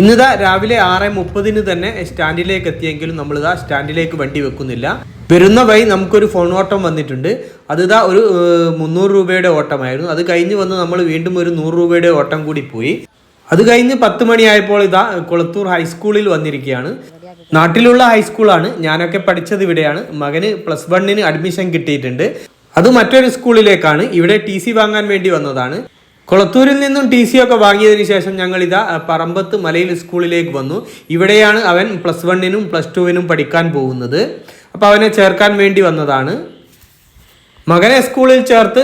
ഇന്നിതാ രാവിലെ ആറ് മുപ്പതിന് തന്നെ സ്റ്റാൻഡിലേക്ക് എത്തിയെങ്കിലും നമ്മളിതാ സ്റ്റാൻഡിലേക്ക് വണ്ടി വെക്കുന്നില്ല. വരുന്ന വഴി നമുക്കൊരു ഫോൺ ഓട്ടം വന്നിട്ടുണ്ട്. അതിതാ ഒരു മുന്നൂറ് രൂപയുടെ ഓട്ടമായിരുന്നു. അത് കഴിഞ്ഞ് വന്ന് നമ്മൾ വീണ്ടും ഒരു നൂറ് രൂപയുടെ ഓട്ടം കൂടി പോയി. അത് കഴിഞ്ഞ് പത്ത് മണിയായപ്പോൾ ഇതാ കുളത്തൂർ ഹൈസ്കൂളിൽ വന്നിരിക്കുകയാണ്. നാട്ടിലുള്ള ഹൈസ്കൂളാണ് ഞാനൊക്കെ പഠിച്ചത് ഇവിടെയാണ്. മകന് പ്ലസ് വണ്ണിന് അഡ്മിഷൻ കിട്ടിയിട്ടുണ്ട്. അത് മറ്റൊരു സ്കൂളിലേക്കാണ്. ഇവിടെ ടി വാങ്ങാൻ വേണ്ടി വന്നതാണ്. കുളത്തൂരിൽ നിന്നും ടി സി ഒക്കെ വാങ്ങിയതിന് ശേഷം ഞങ്ങൾ ഇതാ പറമ്പത്ത് മലയിൽ സ്കൂളിലേക്ക് വന്നു. ഇവിടെയാണ് അവൻ പ്ലസ് വണ്ണിനും പ്ലസ് ടുവിനും പഠിക്കാൻ പോകുന്നത്. അപ്പോൾ അവനെ ചേർക്കാൻ വേണ്ടി വന്നതാണ്. മകനെ സ്കൂളിൽ ചേർത്ത്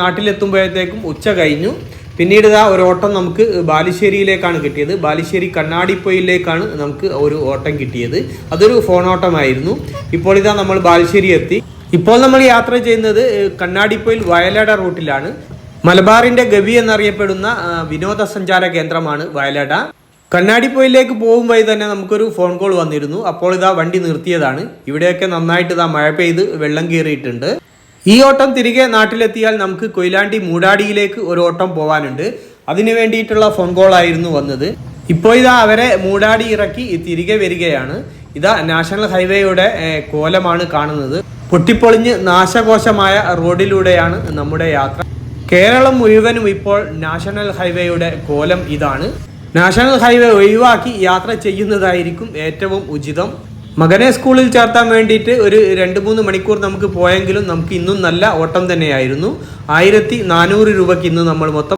നാട്ടിലെത്തുമ്പോഴത്തേക്കും ഉച്ച കഴിഞ്ഞു. പിന്നീട് ഇതാ ഒരു ഓട്ടം നമുക്ക് ബാലുശ്ശേരിയിലേക്കാണ് കിട്ടിയത്. ബാലുശ്ശേരി കണ്ണാടിപ്പൊയിലേക്കാണ് നമുക്ക് ഒരു ഓട്ടം കിട്ടിയത്. അതൊരു ഫോൺ ഓട്ടമായിരുന്നു. ഇപ്പോൾ ഇതാ നമ്മൾ ബാലുശ്ശേരി എത്തി. ഇപ്പോൾ നമ്മൾ യാത്ര ചെയ്യുന്നത് കണ്ണാടിപ്പൊയിൽ വയലട റൂട്ടിലാണ്. മലബാറിന്റെ ഗവി എന്നറിയപ്പെടുന്ന വിനോദസഞ്ചാര കേന്ദ്രമാണ് വയലാട. കണ്ണാടിപ്പൊയിലേക്ക് പോകും വഴി തന്നെ നമുക്കൊരു ഫോൺ കോൾ വന്നിരുന്നു. അപ്പോൾ ഇതാ വണ്ടി നിർത്തിയതാണ്. ഇവിടെയൊക്കെ നന്നായിട്ട് ഇതാ മഴ പെയ്ത് വെള്ളം കയറിയിട്ടുണ്ട്. ഈ ഓട്ടം തിരികെ നാട്ടിലെത്തിയാൽ നമുക്ക് കൊയിലാണ്ടി മൂടാടിയിലേക്ക് ഒരു ഓട്ടം പോവാനുണ്ട്. അതിനു വേണ്ടിയിട്ടുള്ള ഫോൺ കോൾ ആയിരുന്നു വന്നത്. ഇപ്പോൾ ഇതാ അവരെ മൂടാടി ഇറക്കി തിരികെ വരികയാണ്. ഇതാ നാഷണൽ ഹൈവേയുടെ കോലമാണ് കാണുന്നത്. പൊട്ടിപ്പൊളിഞ്ഞ് നാശകോശമായ റോഡിലൂടെയാണ് നമ്മുടെ യാത്ര. കേരളം മുഴുവനും ഇപ്പോൾ നാഷണൽ ഹൈവേയുടെ കോലം ഇതാണ്. നാഷണൽ ഹൈവേ ഒഴിവാക്കി യാത്ര ചെയ്യുന്നതായിരിക്കും ഏറ്റവും ഉചിതം. മകനെ സ്കൂളിൽ ചേർത്താൻ വേണ്ടിയിട്ട് ഒരു രണ്ട് മൂന്ന് മണിക്കൂർ നമുക്ക് പോയെങ്കിലും നമുക്ക് ഇന്നും നല്ല ഓട്ടം തന്നെയായിരുന്നു. ആയിരത്തി നാനൂറ് രൂപയ്ക്ക് ഇന്ന് നമ്മൾ മൊത്തം